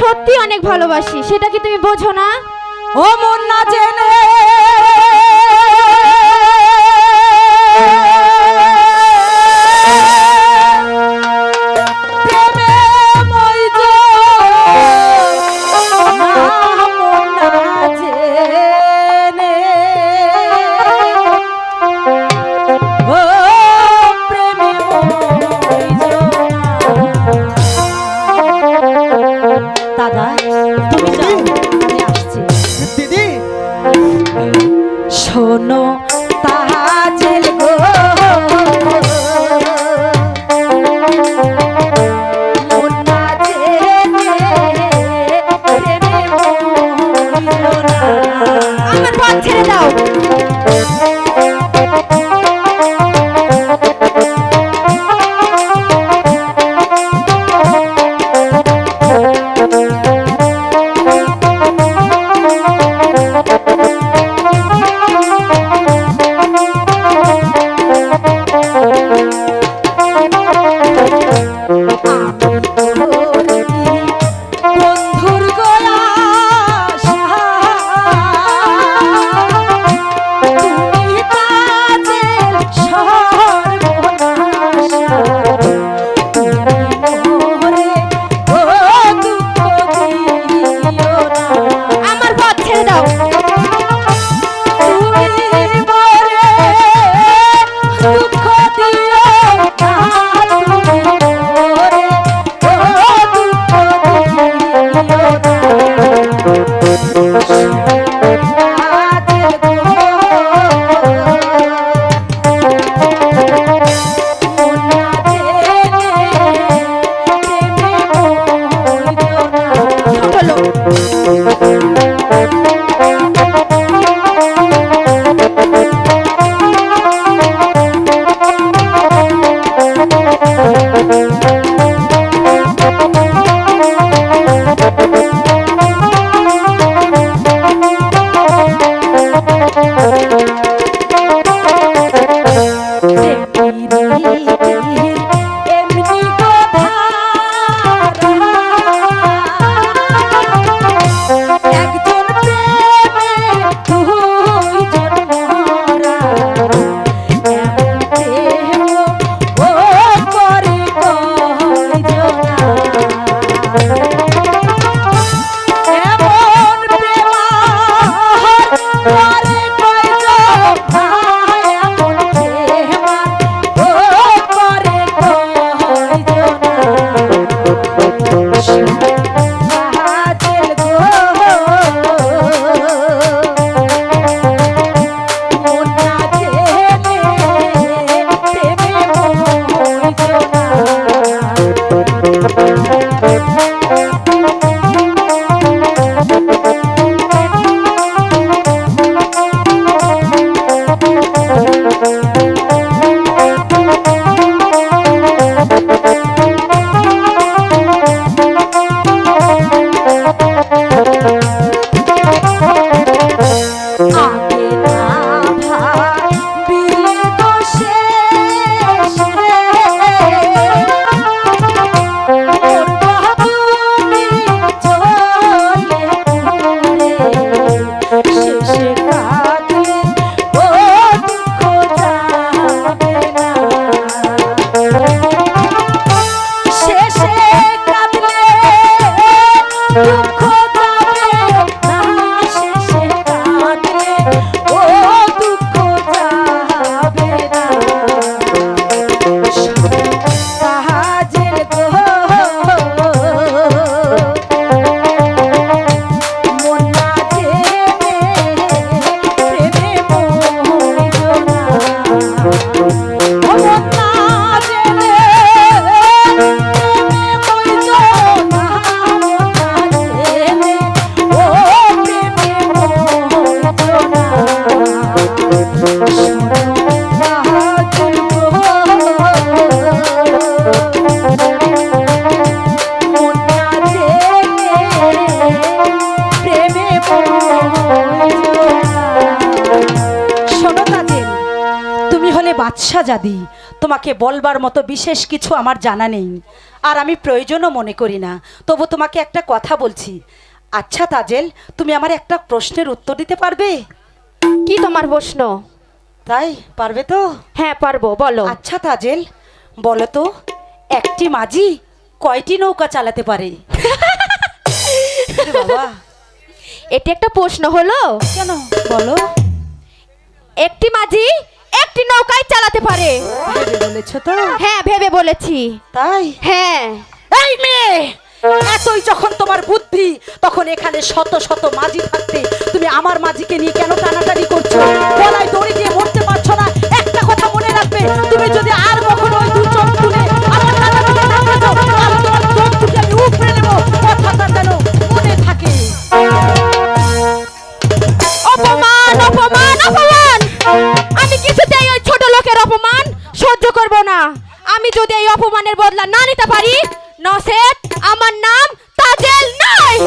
সত্যি অনেক ভালোবাসি সেটা কি তুমি বোঝো না? ও মন না জেনে বাদশা জাদি তোমাকে বলবার মতো বিশেষ কিছু আমার জানা নেই। আর আমি প্রয়োজনও মনে করি না। তবু তোমাকে একটা কথা বলছি। আচ্ছা তাজেল তুমি আমার একটা প্রশ্নের উত্তর দিতে পারবে? কি তোমার প্রশ্ন? তাই? পারবে তো? হ্যাঁ পারব বলো। আচ্ছা তাজেল বলো তো একটি মাঝি কয়টি নৌকা চালাতে পারে? এটি একটা প্রশ্ন হলো? কেন? বলো। একটি মাঝি একটি নৌকায় চালাতে পারে। ভেবে বলেছ তো? হ্যাঁ ভেবে বলেছি। তাই? হ্যাঁ। এই মেয়ে! এতই যখন তোমার বুদ্ধি তখন এখানে শত শত মাঝি থাকতে তুমি আমার মাঝিকে নিয়ে কেন টানাটানি যদি এই অপমানের বদলা না নিতে পারি নসেদ আমার নাম তাজেল নয়।